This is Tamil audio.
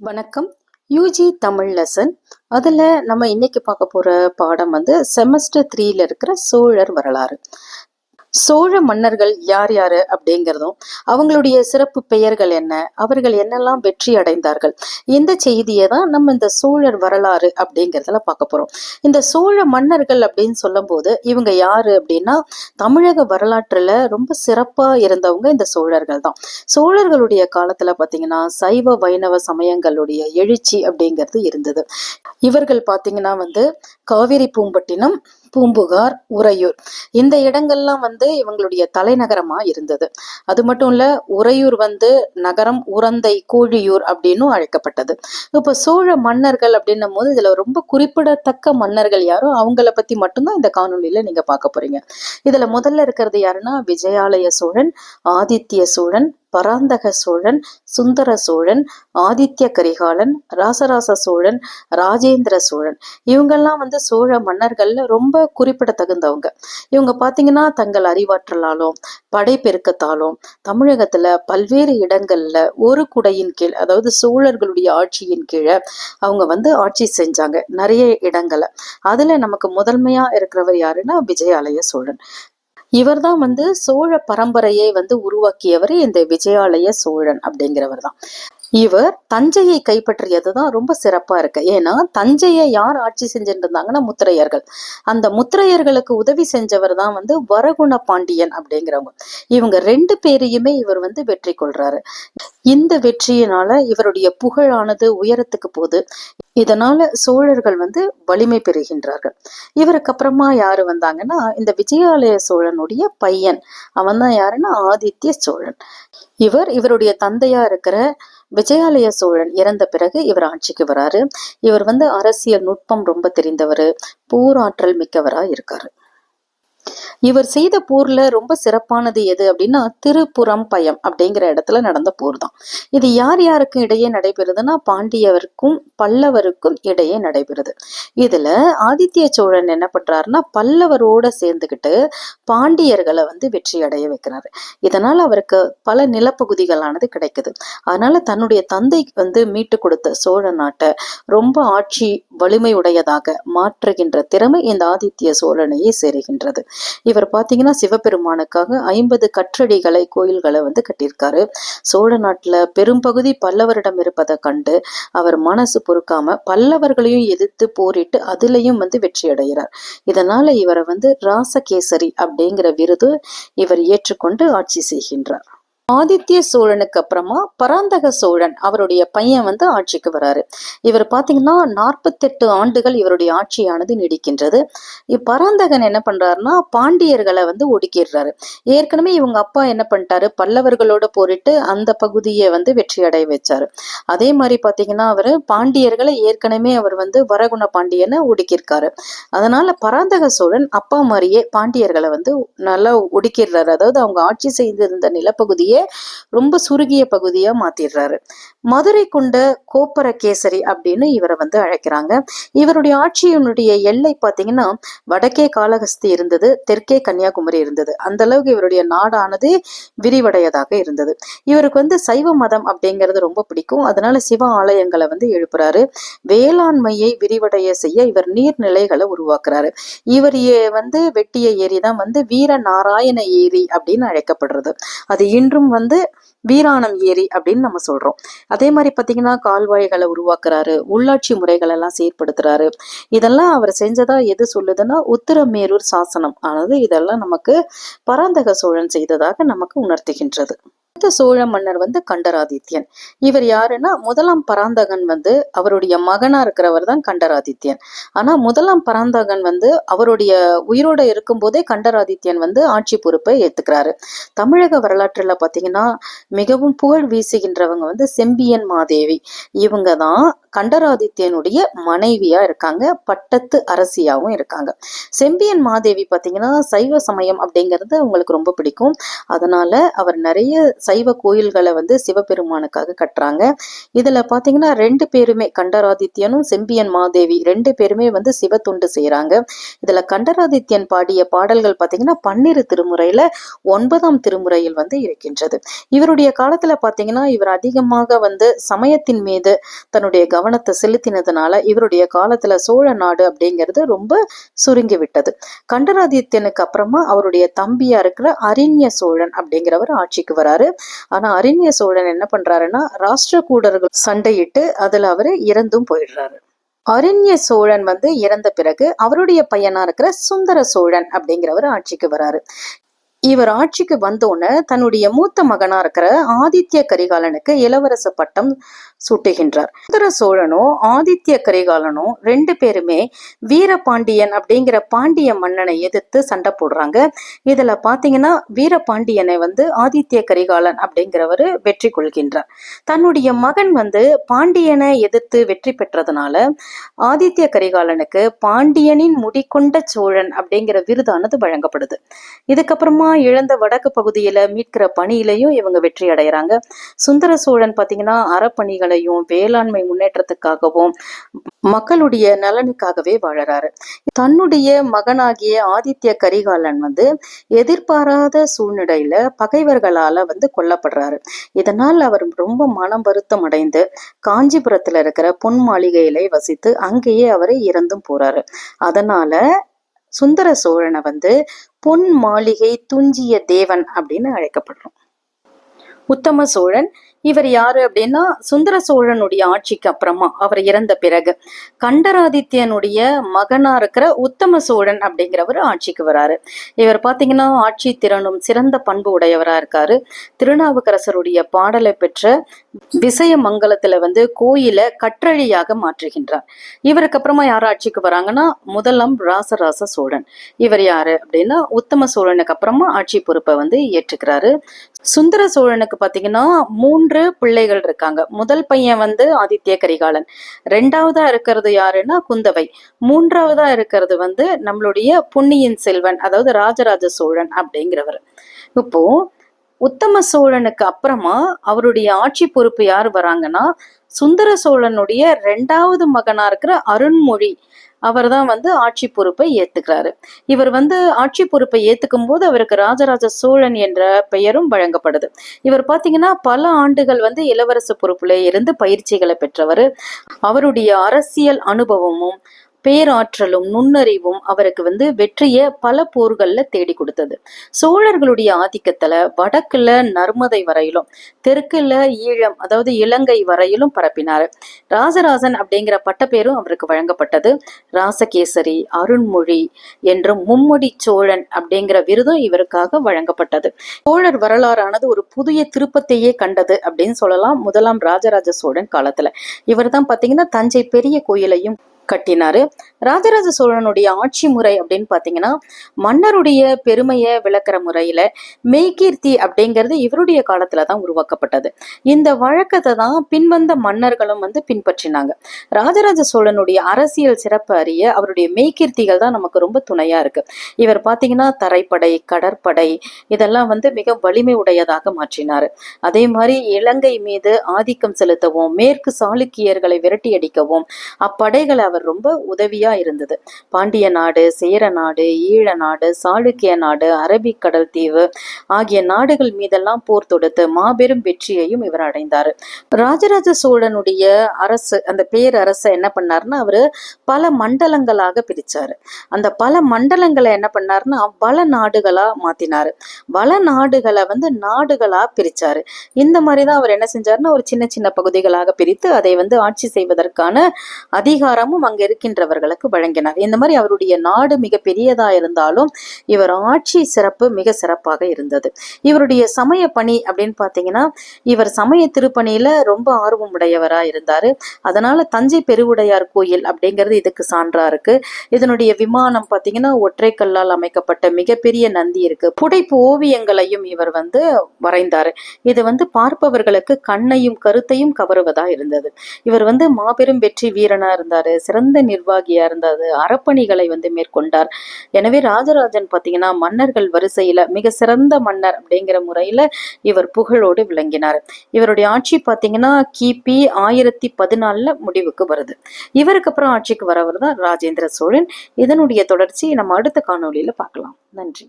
வணக்கம். யூஜி தமிழ் லெசன் அதில் நம்ம இன்னைக்கு பார்க்க போகிற பாடம் வந்து செமஸ்டர் த்ரீல இருக்கிற சோழர் வரலாறு. சோழ மன்னர்கள் யார் யாரு அப்படிங்கிறதும் அவங்களுடைய சிறப்பு பெயர்கள் என்ன அவர்கள் என்னெல்லாம் வெற்றி அடைந்தார்கள் இந்த செய்தியை தான் நம்ம இந்த சோழர் வரலாறு அப்படிங்கிறதுல பார்க்க போறோம். இந்த சோழ மன்னர்கள் அப்படின்னு சொல்லும்போது இவங்க யாரு அப்படின்னா தமிழக வரலாற்றுல ரொம்ப சிறப்பா இருந்தவங்க இந்த சோழர்கள் தான். சோழர்களுடைய காலத்துல பாத்தீங்கன்னா சைவ வைணவ சமயங்களுடைய எழுச்சி அப்படிங்கிறது இருந்தது. இவர்கள் பாத்தீங்கன்னா வந்து காவிரி பூம்பட்டினம் பூம்புகார் உறையூர். இந்த இடங்கள்லாம் வந்து இவங்களுடைய தலைநகரமா இருந்தது. அது மட்டும் இல்ல உறையூர் வந்து நகரம் உரந்தை கூழியூர் அப்படின்னும் அழைக்கப்பட்டது. இப்ப சோழ மன்னர்கள் அப்படின்னும் போது இதுல ரொம்ப குறிப்பிடத்தக்க மன்னர்கள் யாரோ அவங்கள பத்தி மட்டும்தான் இந்த காணொலியில நீங்க பார்க்க போறீங்க. இதுல முதல்ல இருக்கிறது யாருன்னா விஜயாலய சோழன் ஆதித்ய சோழன் பராந்தக சோழன் சுந்தர சோழன் ஆதித்ய கரிகாலன் ராசராச சோழன் ராஜேந்திர சோழன். இவங்கெல்லாம் வந்து சோழ மன்னர்கள்ல ரொம்ப குறிப்பிடத்தகுந்தவங்க. இவங்க பாத்தீங்கன்னா தங்கள் அறிவாற்றலாலும் படைப்பெருக்கத்தாலும் தமிழகத்துல பல்வேறு இடங்கள்ல ஒரு குடையின் கீழ் அதாவது சோழர்களுடைய ஆட்சியின் கீழே அவங்க வந்து ஆட்சி செஞ்சாங்க நிறைய இடங்களை. அதுல நமக்கு முதன்மையா இருக்கிறவர் யாருன்னா விஜயாலய சோழன். இவர்தான் வந்து சோழ பரம்பரையை வந்து உருவாக்கியவர் இந்த விஜயாலய சோழன் அப்படிங்கிறவர் தான் இவர் தஞ்சையை கைப்பற்றியது தான் ரொம்ப சிறப்பா இருக்கு. ஏன்னா தஞ்சையை யார் ஆட்சி செஞ்சுட்டு இருந்தாங்கன்னா முத்திரையர்கள். அந்த முத்திரையர்களுக்கு உதவி செஞ்சவர் தான் வந்து வரகுண பாண்டியன் அப்படிங்கிறவங்க. இவங்க ரெண்டு பேரையுமே இவர் வந்து வெற்றி கொள்றாரு. இந்த வெற்றியினால இவருடைய புகழானது உயரத்துக்கு போகுது. இதனால சோழர்கள் வந்து வலிமை பெறுகின்றார்கள். இவருக்கு அப்புறமா யாரு வந்தாங்கன்னா இந்த விஜயாலய சோழனுடைய பையன். அவன் தான் யாருன்னா ஆதித்ய சோழன். இவர் இவருடைய தந்தையா இருக்கிற விஜயாலய சோழன் இறந்த பிறகு இவர் ஆட்சிக்கு வராரு. இவர் வந்து அரசியல் நுட்பம் ரொம்ப தெரிந்தவர். போராற்றல் மிக்கவரா இருக்காரு. இவர் செய்த போர்ல ரொம்ப சிறப்பானது எது அப்படின்னா திருப்புறம் பயம் அப்படிங்கிற இடத்துல நடந்த போர் தான். இது யார் யாருக்கும் இடையே நடைபெறுதுன்னா பாண்டியவருக்கும் பல்லவருக்கும் இடையே நடைபெறுது. இதுல ஆதித்ய சோழன் என்ன பண்றாருன்னா பல்லவரோட சேர்ந்துக்கிட்டு பாண்டியர்களை வந்து வெற்றி அடைய வைக்கிறாரு. இதனால அவருக்கு பல நிலப்பகுதிகளானது கிடைக்குது. அதனால தன்னுடைய தந்தை வந்து மீட்டு கொடுத்த சோழ நாட்டை ரொம்ப ஆட்சி வலிமை உடையதாக மாற்றுகின்ற திறமை இந்த ஆதித்ய சோழனையே சேருகின்றது. இவர் பார்த்தீங்கன்னா சிவபெருமானுக்காக ஐம்பது கற்றடிகளை கோயில்களை வந்து கட்டியிருக்காரு. சோழ நாட்டுல பெரும்பகுதி பல்லவரிடம் இருப்பதை கண்டு அவர் மனசு பொறுக்காம பல்லவர்களையும் எதிர்த்து போரிட்டு அதுலயும் வந்து வெற்றி அடைகிறார். இதனால இவரை வந்து ராசகேசரி அப்படிங்கிற விருது இவர் ஏற்றுக்கொண்டு ஆட்சி செய்கின்றார். ஆதித்ய சோழனுக்கு அப்புறமா பராந்தக சோழன் அவருடைய பையன் வந்து ஆட்சிக்கு வராரு. இவர் பாத்தீங்கன்னா நாற்பத்தெட்டு ஆண்டுகள் இவருடைய ஆட்சியானது நீடிக்கின்றது. பராந்தகன் என்ன பண்றாருன்னா பாண்டியர்களை வந்து ஒடுக்கிடுறாரு. ஏற்கனவே இவங்க அப்பா என்ன பண்ணிட்டாரு? பல்லவர்களோட போரிட்டு அந்த பகுதியை வந்து வெற்றி அடைய வச்சாரு. அதே மாதிரி பாத்தீங்கன்னா அவரு பாண்டியர்களை ஏற்கனவே அவர் வந்து வரகுண பாண்டியனை ஒடுக்கியிருக்காரு. அதனால பராந்தக சோழன் அப்பா மாதிரியே பாண்டியர்களை வந்து நல்லா ஒடுக்கிடுறாரு. அதாவது அவங்க ஆட்சி செய்திருந்த நிலப்பகுதியை ரொம்ப சுருகிய பகுதியா மாத்திடுறாரு. மதுரை கொண்ட கோப்பர கேசரி அப்படின்னு இவரை வந்து அழைக்கிறாங்க. இவருடைய ஆட்சியினுடைய எல்லை பார்த்தீங்கன்னா வடக்கே காலகஸ்தி இருந்தது தெற்கே கன்னியாகுமரி இருந்தது. அந்த அளவுக்கு இவருடைய நாடானது விரிவடையதாக இருந்தது. இவருக்கு வந்து சைவ மதம் அப்படிங்கிறது ரொம்ப பிடிக்கும். அதனால சிவ ஆலயங்களை வந்து எழுப்புறாரு. வேளாண்மையை விரிவடைய செய்ய இவர் நீர்நிலைகளை உருவாக்குறாரு. இவர் வந்து வெட்டிய ஏரி தான் வந்து வீர நாராயண ஏரி அப்படின்னு அழைக்கப்படுறது. அது இன்றும் வந்து வீராணம் ஏரி அப்படின்னு நம்ம சொல்றோம். அதே மாதிரி பார்த்தீங்கன்னா கால்வாய்களை உருவாக்குறாரு உள்ளாட்சி முறைகள் எல்லாம் செயற்படுத்துறாரு. இதெல்லாம் அவர் செஞ்சதா எது சொல்லுதுன்னா உத்தரமேரூர் சாசனம். ஆனது இதெல்லாம் நமக்கு பராந்தக சோழன் செய்ததாக நமக்கு உணர்த்துகின்றது. அடுத்த சோழ மன்னர் வந்து கண்டராதித்யன். இவர் யாருன்னா முதலாம் பராந்தகன் வந்து அவருடைய மகனா இருக்கிறவர் தான் கண்டராதித்யன். ஆனா முதலாம் பராந்தகன் வந்து அவருடைய உயிரோட இருக்கும் போதே கண்டராதித்யன் வந்து ஆட்சி பொறுப்பை ஏத்துக்கிறாரு. தமிழக வரலாற்றுல பாத்தீங்கன்னா மிகவும் புகழ் வீசுகின்றவங்க வந்து செம்பியன் மாதேவி. இவங்க தான் கண்டராதித்யனுடைய மனைவியா இருக்காங்க. பட்டத்து அரசியாவும் இருக்காங்க. செம்பியன் மாதேவி பார்த்தீங்கன்னா சைவ சமயம் அப்படிங்கிறது அவங்களுக்கு ரொம்ப பிடிக்கும். அதனால அவர் நிறைய சைவ கோயில்களை வந்து சிவபெருமானுக்காக கட்டுறாங்க. இதுல பாத்தீங்கன்னா ரெண்டு பேருமே கண்டராதித்யனும் செம்பியன் மாதேவி ரெண்டு பேருமே வந்து சிவ தொண்டு செய்யறாங்க இதுல கண்டராதித்யன் பாடிய பாடல்கள் பாத்தீங்கன்னா பன்னிரு திருமுறையில ஒன்பதாம் திருமுறையில் வந்து இருக்கின்றது. இவருடைய காலத்துல பாத்தீங்கன்னா இவர் அதிகமாக வந்து சமயத்தின் மீது தன்னுடைய கவனம் கவனத்தை செலுத்தினதுனால இவருடைய காலத்துல சோழ நாடு அப்படிங்கிறது ரொம்ப சுருங்கி விட்டது. கண்டராதித்யனுக்கு அப்புறமா அவருடைய தம்பியா இருக்கிற அரிண்ய சோழன் அப்படிங்கிறவர் ஆட்சிக்கு வராரு. ஆனா அரிண்ய சோழன் என்ன பண்றாருன்னா ராஷ்டிரகூடர்கள் சண்டையிட்டு அதுல அவரு இறந்தும் போயிடுறாரு. அரிண்ய சோழன் வந்து இறந்த பிறகு அவருடைய பையனா இருக்கிற சுந்தர சோழன் அப்படிங்கிறவர் ஆட்சிக்கு வராரு. இவர் ஆட்சிக்கு வந்தோன்னு தன்னுடைய மூத்த மகனா இருக்கிற ஆதித்ய கரிகாலனுக்கு இளவரச பட்டம் சூட்டுகின்றார். சுந்தர சோழனும் ஆதித்ய கரிகாலனும் ரெண்டு பேருமே வீரபாண்டியன் அப்படிங்கிற பாண்டிய மன்னனை எதிர்த்து சண்டை போடுறாங்க. இதுல பாத்தீங்கன்னா வீரபாண்டியனை வந்து ஆதித்ய கரிகாலன் அப்படிங்கிறவரு வெற்றி கொள்கின்றார். தன்னுடைய மகன் வந்து பாண்டியனை எதிர்த்து வெற்றி பெற்றதுனால ஆதித்ய கரிகாலனுக்கு பாண்டியனின் முடிக்கொண்ட சோழன் அப்படிங்கிற விருதானது வழங்கப்படுது. இதுக்கப்புறமா இழந்த வடக்கு பகுதியில மீட்கிற பணியிலையும் இவங்க வெற்றி அடைகிறாங்க சுந்தர சோழன் பாத்தீங்கன்னா அறப்பணிகளையும் வேளாண்மை முன்னேற்றத்துக்காகவும் மக்களுடைய நலனுக்காகவே வாழறாரு. தன்னுடைய மகனாகிய ஆதித்ய கரிகாலன் வந்து எதிர்பாராத சூழ்நிலையில பகைவர்களால வந்து கொல்லப்படுறாரு. இதனால் அவர் ரொம்ப மனம் வருத்தம் அடைந்து காஞ்சிபுரத்துல இருக்கிற பொன் மாளிகையில வசித்து அங்கேயே அவர் இறந்தும் போறாரு. அதனால சுந்தர சோழனை வந்து பொன் மாளிகை துஞ்சிய தேவன் அப்படின்னு அழைக்கப்படுறோம். உத்தம சோழன் இவர் யாரு அப்படின்னா சுந்தர சோழனுடைய ஆட்சிக்கு அப்புறமா அவர் இறந்த பிறகு கண்டராதித்யனுடைய மகனா இருக்கிற உத்தம சோழன் அப்படிங்கிறவர் ஆட்சிக்கு வராரு. இவர் பாத்தீங்கன்னா ஆட்சி திறனும் சிறந்த பண்பு உடையவரா இருக்காரு. திருநாவுக்கரசருடைய பாடலை பெற்ற விசயமங்கலத்துல வந்து கோயிலை கற்றழியாக மாற்றுகின்றார். இவருக்கு அப்புறமா யார் ஆட்சிக்கு வராங்கன்னா முதலாம் ராசராச சோழன். இவர் யாரு அப்படின்னா உத்தம சோழனுக்கு அப்புறமா ஆட்சி பொறுப்பை வந்து ஏற்றுக்கிறாரு. சுந்தர சோழனுக்கு பாத்தீங்கன்னா மூன்று பிள்ளைகள் இருக்காங்க. முதல் பையன் வந்து ஆதித்ய கரிகாலன். ரெண்டாவதா இருக்கிறது யாருன்னா குந்தவை. மூன்றாவதா இருக்கிறது வந்து நம்மளுடைய பொன்னியின் செல்வன் அதாவது ராஜராஜ சோழன் அப்படிங்கிறவர். இப்போ உத்தம சோழனுக்கு அப்புறமா அவருடைய ஆட்சி பொறுப்பு யார் வராங்கன்னா சுந்தர சோழனுடைய ரெண்டாவது மகனா இருக்கிற அருண்மொழி அவர் தான் வந்து ஆட்சி பொறுப்பை ஏத்துக்கிறாரு. இவர் வந்து ஆட்சி பொறுப்பை ஏத்துக்கும் போது அவருக்கு ராஜராஜ சோழன் என்ற பெயரும் வழங்கப்படுது. இவர் பாத்தீங்கன்னா பல ஆண்டுகள் வந்து இளவரசு பொறுப்புல இருந்து பயிற்சிகளை பெற்றவர். அவருடைய அரசியல் அனுபவமும் பேராற்றலும் நுண்ணறிவும் அவருக்கு வந்து வெற்றியை பல போர்கள்ல தேடி கொடுத்தது. சோழர்களுடைய ஆதிக்கத்துல வடக்குல நர்மதை வரையிலும் தெற்குல ஈழம் அதாவது இலங்கை வரையிலும் பரப்பினார். ராசராசன் அப்படிங்கிற பட்டப்பேரும் அவருக்கு வழங்கப்பட்டது. ராசகேசரி அருண்மொழி என்றும் மும்முடி சோழன் அப்படிங்கிற விருதும் இவருக்காக வழங்கப்பட்டது. சோழர் வரலாறானது ஒரு புதிய திருப்பத்தையே கண்டது அப்படின்னு சொல்லலாம் முதலாம் ராஜராஜ சோழன் காலத்துல. இவர் தான் பாத்தீங்கன்னா தஞ்சை பெரிய கோயிலையும் கட்டினாரு. ராஜராஜ சோழனுடைய ஆட்சி முறை அப்படின்னு பார்த்தீங்கன்னா மன்னருடைய பெருமையை விளக்குற முறையில மெய்கீர்த்தி அப்படிங்கிறது இவருடைய காலத்துல தான் உருவாக்கப்பட்டது. இந்த வழக்கத்தை தான் பின்வந்த மன்னர்களும் வந்து பின்பற்றினாங்க. ராஜராஜ சோழனுடைய அரசியல் சிறப்பு அறிய அவருடைய மெய்கீர்த்திகள் தான் நமக்கு ரொம்ப துணையா இருக்கு. இவர் பார்த்தீங்கன்னா தரைப்படை கடற்படை இதெல்லாம் வந்து மிக வலிமை உடையதாக மாற்றினார். அதே மாதிரி இலங்கை மீது ஆதிக்கம் செலுத்தவும் மேற்கு சாளுக்கியர்களை விரட்டி அடிக்கவும் அப்படைகளை அவர் அவர் ரொம்ப உதவியா இருந்தது. பாண்டிய நாடு சேர நாடு ஈழ நாடு சாளுக்கிய நாடு அரபிக் கடல் தீவு ஆகிய நாடுகள் மீதெல்லாம் போர் தொடுத்து மாபெரும் வெற்றியையும் இவர் அடைந்தார். ராஜராஜ சோழனுடைய அரசு அந்த பேரரசை என்ன பண்ணார்னா அவரு பல மண்டலங்களாக பிரிச்சாரு. அந்த பல மண்டலங்களை என்ன பண்ணார்னா பல நாடுகளா மாத்தினாரு. பல நாடுகளை வந்து நாடுகளா பிரிச்சாரு. இந்த மாதிரி தான் அவர் என்ன செஞ்சாருன்னா ஒரு சின்ன சின்ன பகுதிகளாக பிரித்து அதை வந்து ஆட்சி செய்வதற்கான அதிகாரமும் அங்க இருக்கின்றவர்களுக்கு வழங்கினார். இந்த மாதிரி அவருடைய நாடு மிக பெரியதா இருந்தாலும் இவர் ஆட்சி சிறப்பு மிக சிறப்பாக இருந்தது. இவருடைய சமய பணி அப்படின்னு பாத்தீங்கன்னா இவர் சமய திருப்பணியில ரொம்ப ஆர்வம் உடையவரா இருந்தாரு. அதனால தஞ்சை பெருவுடையார் கோயில் அப்படிங்கிறது இதுக்கு சான்றா இருக்கு. இதனுடைய விமானம் பாத்தீங்கன்னா ஒற்றை கல்லால் அமைக்கப்பட்ட மிகப்பெரிய நந்தி இருக்கு. புடைப்பு ஓவியங்களையும் இவர் வந்து வரைந்தாரு. இது வந்து பார்ப்பவர்களுக்கு கண்ணையும் கருத்தையும் கவருவதா இருந்தது. இவர் வந்து மாபெரும் வெற்றி வீரனா இருந்தாரு. சிறந்த நிர்வாகியா இருந்தது அறப்பணிகளை வந்து மேற்கொண்டார். எனவே ராஜராஜன் பார்த்தீங்கன்னா மன்னர்கள் வரிசையில மிக சிறந்த மன்னர் அப்படிங்கிற முறையில இவர் புகழோடு விளங்கினார். இவருடைய ஆட்சி பார்த்தீங்கன்னா கிபி ஆயிரத்தி பதினாலுல முடிவுக்கு வருது. இவருக்கு அப்புறம் ஆட்சிக்கு வரவர் தான் ராஜேந்திர சோழன். இதனுடைய தொடர்ச்சி நம்ம அடுத்த காணொளியில பார்க்கலாம். நன்றி.